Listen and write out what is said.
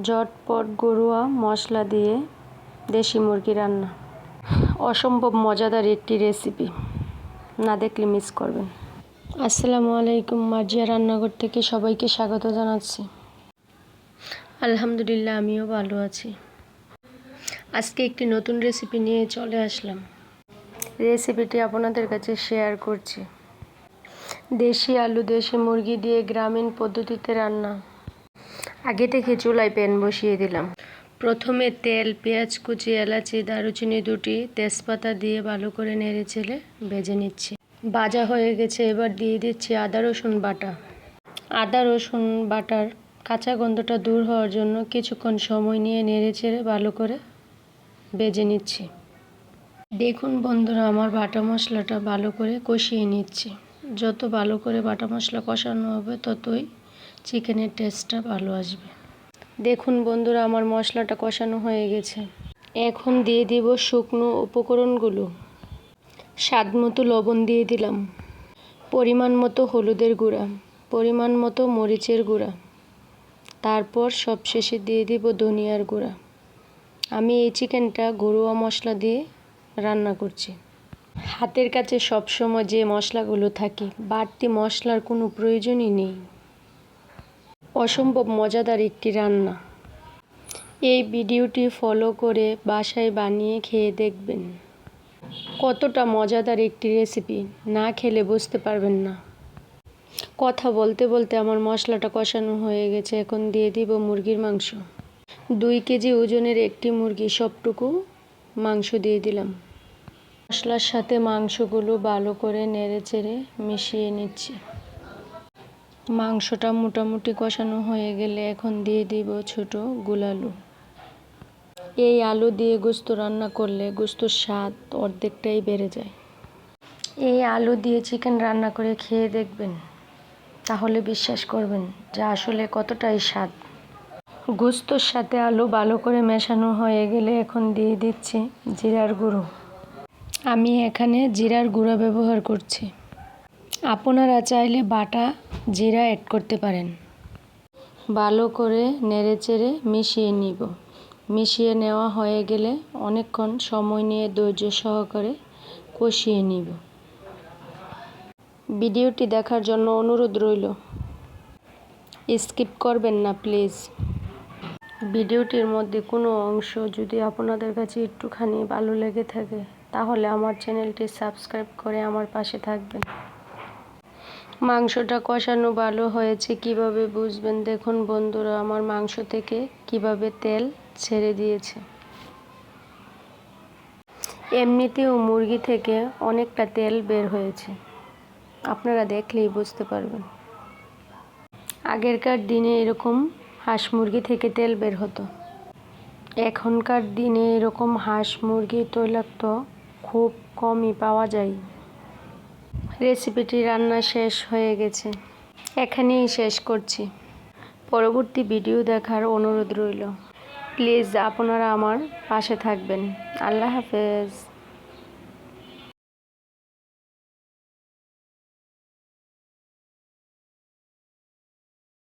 ঝটপট গরুয়া মশলা দিয়ে দেশি মুরগি রান্না। অসম্ভব মজাদার একটি রেসিপি না দেখলে মিস করবেন। আসসালামু আলাইকুম, মার্জিয়া রান্নাঘর থেকে সবাইকে স্বাগত জানাচ্ছি। আলহামদুলিল্লাহ, আমিও ভালো আছি। আজকে একটি নতুন রেসিপি নিয়ে চলে আসলাম। রেসিপিটি আপনাদের কাছে শেয়ার করছি। দেশি আলু, দেশি মুরগি দিয়ে গ্রামীণ পদ্ধতিতে রান্না। আগে থেকে চুলায় প্যান বসিয়ে দিলাম। প্রথমে তেল, পেঁয়াজ, কুচি, এলাচি, দারুচিনি দুটি তেজপাতা দিয়ে ভালো করে নেড়ে চেলে ভেজে নিচ্ছি। ভাজা হয়ে গেছে, এবার দিয়ে দিচ্ছি আদা, রসুন বাটা। আদা, রসুন বাটার কাঁচা গন্ধটা দূর হওয়ার জন্য কিছুক্ষণ সময় নিয়ে নেড়ে চেড়ে ভালো করে বেজে নিচ্ছি। দেখুন বন্ধুরা, আমার বাটা মশলাটা ভালো করে কষিয়ে নিচ্ছি। যত ভালো করে বাটা মশলা কষানো হবে, ততই চিকেনের টেস্টটা ভালো আসবে। দেখুন বন্ধুরা, আমার মশলাটা কষানো হয়ে গেছে। এখন দিয়ে দিব শুকনো উপকরণগুলো। স্বাদ মতো লবণ দিয়ে দিলাম। পরিমাণ মতো হলুদের গুঁড়া, পরিমাণ মতো মরিচের গুঁড়া। তারপর সবশেষে দিয়ে দিব ধনিয়ার গুঁড়া। আমি এই চিকেনটা ঘরোয়া মশলা দিয়ে রান্না করছি। হাতের কাছে সবসময় যে মশলাগুলো থাকে, বাড়তি মশলার কোনো প্রয়োজনই নেই। অসম্ভব মজাদার একটি রান্না। এই ভিডিওটি ফলো করে বাসায় বানিয়ে খেয়ে দেখবেন। কতটা মজাদার একটি রেসিপি, না খেলে বুঝতে পারবেন না। কথা বলতে বলতে আমার মশলাটা কষানো হয়ে গেছে, এখন দিয়ে দিব মুরগির মাংস। দুই কেজি ওজনের একটি মুরগি, সবটুকু মাংস দিয়ে দিলাম। মশলার সাথে মাংসগুলো ভালো করে নেড়ে চেড়ে মিশিয়ে নিচ্ছি। মাংসটা মোটামুটি কষানো হয়ে গেলে এখন দিয়ে দিব ছোট গুলালু। এই আলু দিয়ে গোস্ত রান্না করলে গোস্তর স্বাদ অর্ধেকটাই বেড়ে যায়। এই আলু দিয়ে চিকেন রান্না করে খেয়ে দেখবেন, তাহলে বিশ্বাস করবেন যে আসলে কতটাই স্বাদ। গোস্তর সাথে আলু ভালো করে মেশানো হয়ে গেলে এখন দিয়ে দিচ্ছি জিরার গুঁড়ো। আমি এখানে জিরার গুঁড়ো ব্যবহার করছি। আপনারা চাইলে বাটা জিরা অ্যাড করতে পারেন। ভালো করে নেড়েচেড়ে মিশিয়ে নিব। মিশিয়ে নেওয়া হয়ে গেলে অনেকক্ষণ সময় নিয়ে ধৈর্য সহকারে কষিয়ে নিব। ভিডিওটি দেখার জন্য অনুরোধ রইল। স্কিপ করবেন না, প্লিজ। ভিডিওটির মধ্যে কোনো অংশ যদি আপনাদের কাছে একটুখানি ভালো লেগে থাকে, তাহলে আমার চ্যানেলটি সাবস্ক্রাইব করে আমার পাশে থাকবেন। মাংসটা কষানো ভালো হয়েছে কীভাবে বুঝবেন? দেখুন বন্ধুরা, আমার মাংস থেকে কীভাবে তেল ছেড়ে দিয়েছে। এমনিতেও মুরগি থেকে অনেকটা তেল বের হয়েছে। আপনারা দেখলেই বুঝতে পারবেন। আগেরকার দিনে এরকম হাঁস মুরগি থেকে তেল বের হতো। এখনকার দিনে এরকম হাঁস মুরগি তৈলাক্ত খুব কমই পাওয়া যায়। রেসিপিটি রান্না শেষ হয়ে গেছে। এখানেই শেষ করছি। পরবর্তী ভিডিও দেখার অনুরোধ রইল। প্লিজ আপনারা আমার পাশে থাকবেন। আল্লাহ হাফেজ।